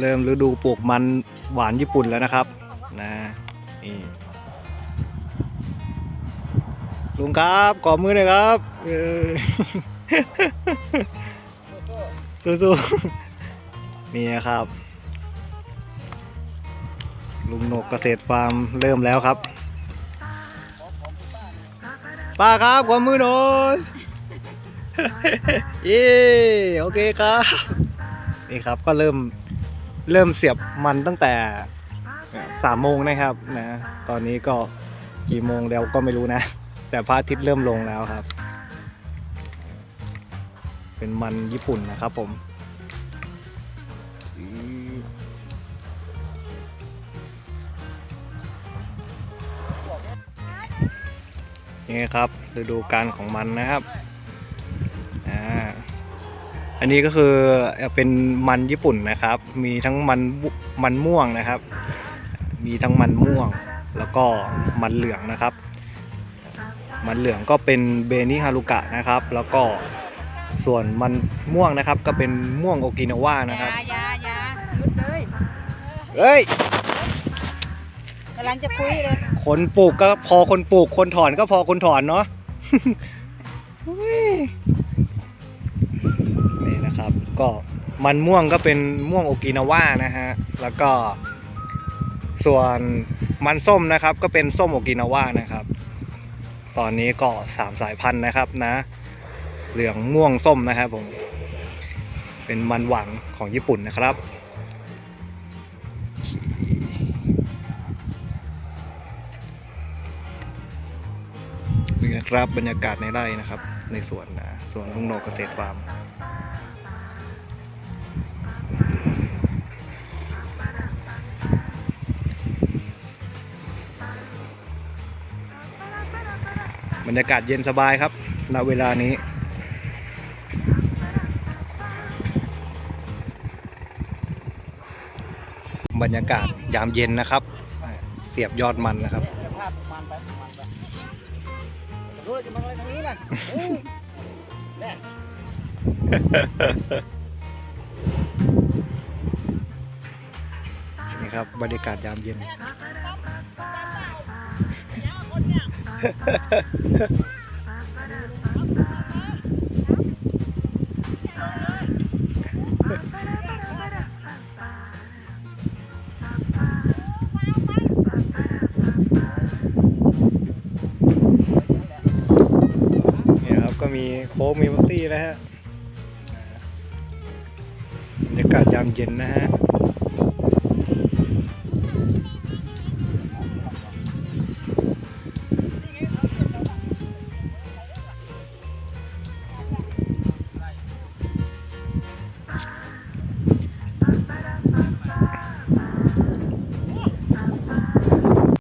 เริ่มฤดูปลูกมันหวานญี่ปุ่นแล้วนะครับนะนี่ลุงครับขอมือหน่อยครับสู้ๆนี่ครับ ลุงนกเกษตรฟาร์มเริ่มแล้วครับ ป้าครับขอมือหน่อยเย้โอเคครับนี่ครับก็เริ่ม เริ่มเสียบมันตั้งแต่สามโมงนะครับนะตอนนี้ก็กี่โมงแล้วก็ไม่รู้นะ แต่พระอาทิตย์เริ่มลงแล้วครับ เป็นมันญี่ปุ่นนะครับผมนี่ครับฤดูการของมันนะครับอ่า อันนี้ก็คือเป็นมันญี่ปุ่นนะครับ มีทั้งมันบุมันม่วงนะครับ มีทั้งมันม่วงแล้วก็มันเหลืองนะครับ มันเหลืองก็เป็นเบนิฮารุกะนะครับ แล้วก็ส่วนมันม่วงนะครับ ก็เป็นม่วงโอกินาวานะครับยายายาหยุดเลยเฮ้ยกำลังจะคุยเลยคนปลูกก็พอคนปลูกคนถอนก็พอคนถอนเนาะ ก็มันม่วงก็เป็นม่วงโอกินาว่านะฮะ แล้วก็ส่วนมันส้มนะครับก็เป็นส้มโอกินาว่านะครับ ตอนนี้ก็สามสายพันธุ์นะครับนะ เหลืองม่วงส้มนะครับผม เป็นมันหวานของญี่ปุ่นนะครับนี่นะครับบรรยากาศในไร่นะครับ ในสวนนะสวนลุงโนเกษตรฟาร์ม บรรยากาศเย็นสบายครับ ณ เวลานี้ บรรยากาศยามเย็นนะครับ เสียบยอดมันนะครับภาพมันไปมันไปแต่รู้เราจะมาอะไรทางนี้นะเฮ้ยเนี่ยนี่ครับบรรยากาศยามเย็น เนี่ยครับก็มีโค้กมีบัตตี้นะฮะบรรยากาศยามเย็นนะฮะ